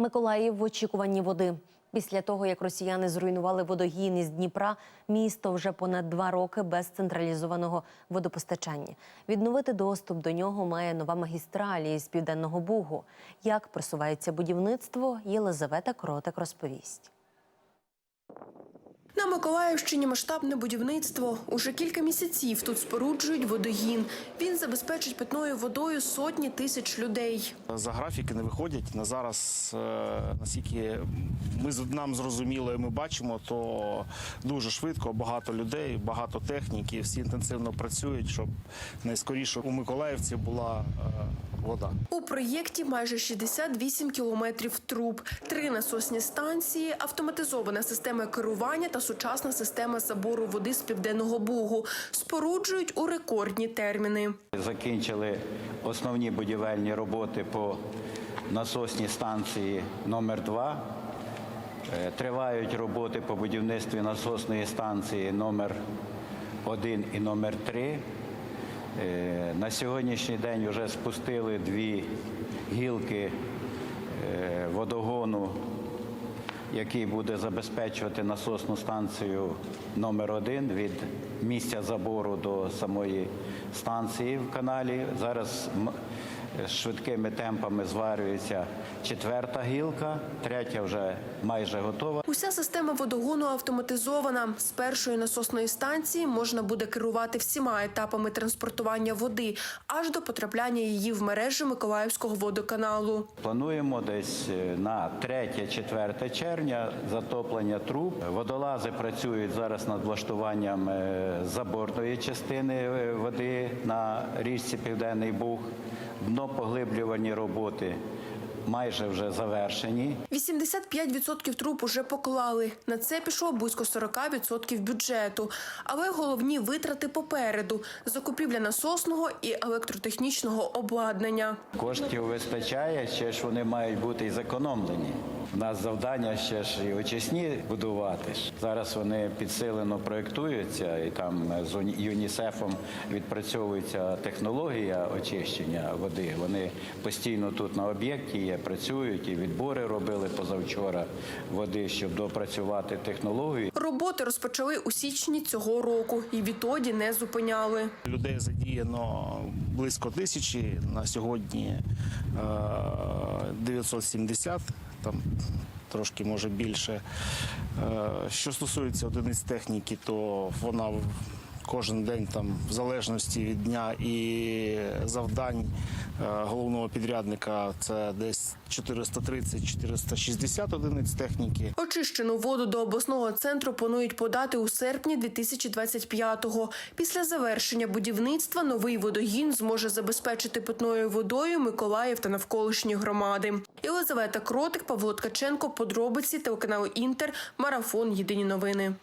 Миколаїв в очікуванні води. Після того, як росіяни зруйнували водогін із Дніпра, місто вже понад два роки без централізованого водопостачання. Відновити доступ до нього має нова магістраль із південного бугу. Як просувається будівництво, Єлизавета Кротик розповість. На Миколаївщині масштабне будівництво. Уже кілька місяців тут споруджують водогін. Він забезпечить питною водою сотні тисяч людей. За графіки не виходять. На зараз, е, наскільки ми з- нам зрозуміло, і ми бачимо, то дуже швидко, багато людей, багато техніки, всі інтенсивно працюють, щоб найскоріше у Миколаївці була е, вода. У проєкті майже 68 кілометрів труб, три насосні станції, автоматизована система керування та сучасна система забору води з південного бугу. Споруджують у рекордні терміни. Закінчили основні будівельні роботи по насосній станції номер 2 Е, Тривають роботи по будівництві насосної станції номер 1 і номер 3 Е, На сьогоднішній день вже спустили дві гілки е, водогону, який буде забезпечувати насосну станцію номер 1 від місця забору до самої станції в каналі. Зараз швидкими темпами зварюється четверта гілка, третя вже майже готова. Уся система водогону автоматизована. З першої насосної станції можна буде керувати всіма етапами транспортування води аж до потрапляння її в мережі Миколаївського водоканалу. Плануємо десь е, на 3-4 червня затоплення труб. Водолази працюють зараз над влаштуванням е, заборної частини е, води на річці Південний Буг. Днопоглиблювані роботи майже вже завершені. 85% труб уже поклали. На це пішло близько 40% бюджету. Але головні витрати попереду: закупівля насосного і електротехнічного обладнання. Коштів вистачає, ще ж вони мають бути і зекономлені. У нас завдання ще ж і очисні будувати. Зараз вони підсилено проєктуються, і там з Уні- ЮНІСЕФом відпрацьовується технологія очищення води. Вони постійно тут на об'єкті є, працюють і відбори робили позавчора води, щоб допрацювати технологію. Роботи розпочали у січні цього року і відтоді не зупиняли. Людей задіяно близько тисячі. На сьогодні е, 970, там трошки може більше. Е, Що стосується одиниць техніки, то вона кожен день там, в залежності від дня і завдань е, головного підрядника, це десь 430-460 одиниць техніки. Очищену воду до обласного центру планують подати у серпні 2025-го. Після завершення будівництва новий водогін зможе забезпечити питною водою Миколаїв та навколишні громади. Єлизавета Кротик, Павло Ткаченко, подробиці телеканалу Інтер, марафон Єдині новини.